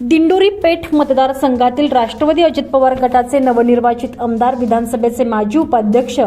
दिंडोरी पेठ मतदारसंघातील राष्ट्रवादी अजित पवार गटाचे नवनिर्वाचित आमदार विधानसभेचे माजी उपाध्यक्ष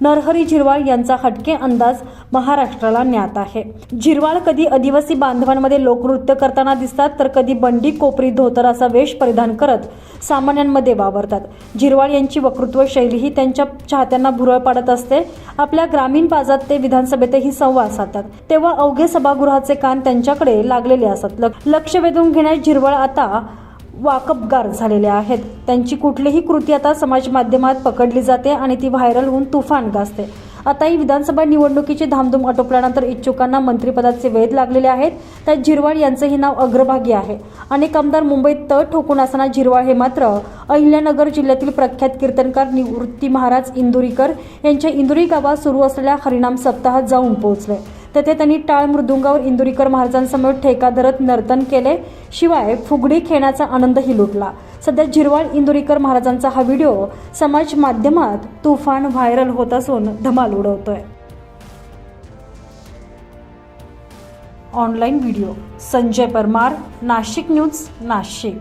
नरहरी झिरवाळ यांचा हटके अंदाज महाराष्ट्राला ज्ञात आहे. झिरवाळ कधी आदिवासी बांधवांमध्ये लोकनृत्य करताना दिसतात तर कधी बंडी कोपरी धोतर असा वेश परिधान करत सामान्यांमध्ये वावरतात. झिरवाळ यांची वक्तृत्व शैलीही त्यांच्या चाहत्यांना भुरळ पाडत असते. आपल्या ग्रामीण बाजात ते विधानसभेतही संवाद साधतात तेव्हा अवघे सभागृहाचे कान त्यांच्याकडे लागलेले असतात लक्ष वेधून घेण्यास झिरवळ आता वाकबगार झालेले आहेत. त्यांची कुठलीही कृती आता समाज माध्यमात पकडली जाते आणि ती व्हायरल होऊन तुफान गाजते. आता ही विधानसभा निवडणुकीची धामधूम आटोपल्यानंतर इच्छुकांना मंत्रिपदाचे वेध लागलेले आहेत. त्यात झिरवाळ यांचंही नाव अग्रभागी आहे. अनेक आमदार मुंबईत तळ ठोकून असताना झिरवाळ हे मात्र अहिल्यानगर जिल्ह्यातील प्रख्यात कीर्तनकार निवृत्ती महाराज इंदुरीकर यांच्या इंदुरी गावात सुरू असलेल्या हरिनाम सप्ताहात जाऊन पोहोचले. तेथे त्यांनी टाळ मृदुंगावर इंदुरीकर महाराजांसमोर ठेका धरत नर्तन केले. शिवाय फुगडी खेळण्याचा आनंदही लुटला. सध्या झिरवाळ इंदुरीकर महाराजांचा हा व्हिडिओ समाज माध्यमात तुफान व्हायरल होत असून धमाल उडवतोय. Online video Sanjay Parmar Nashik news Nashik.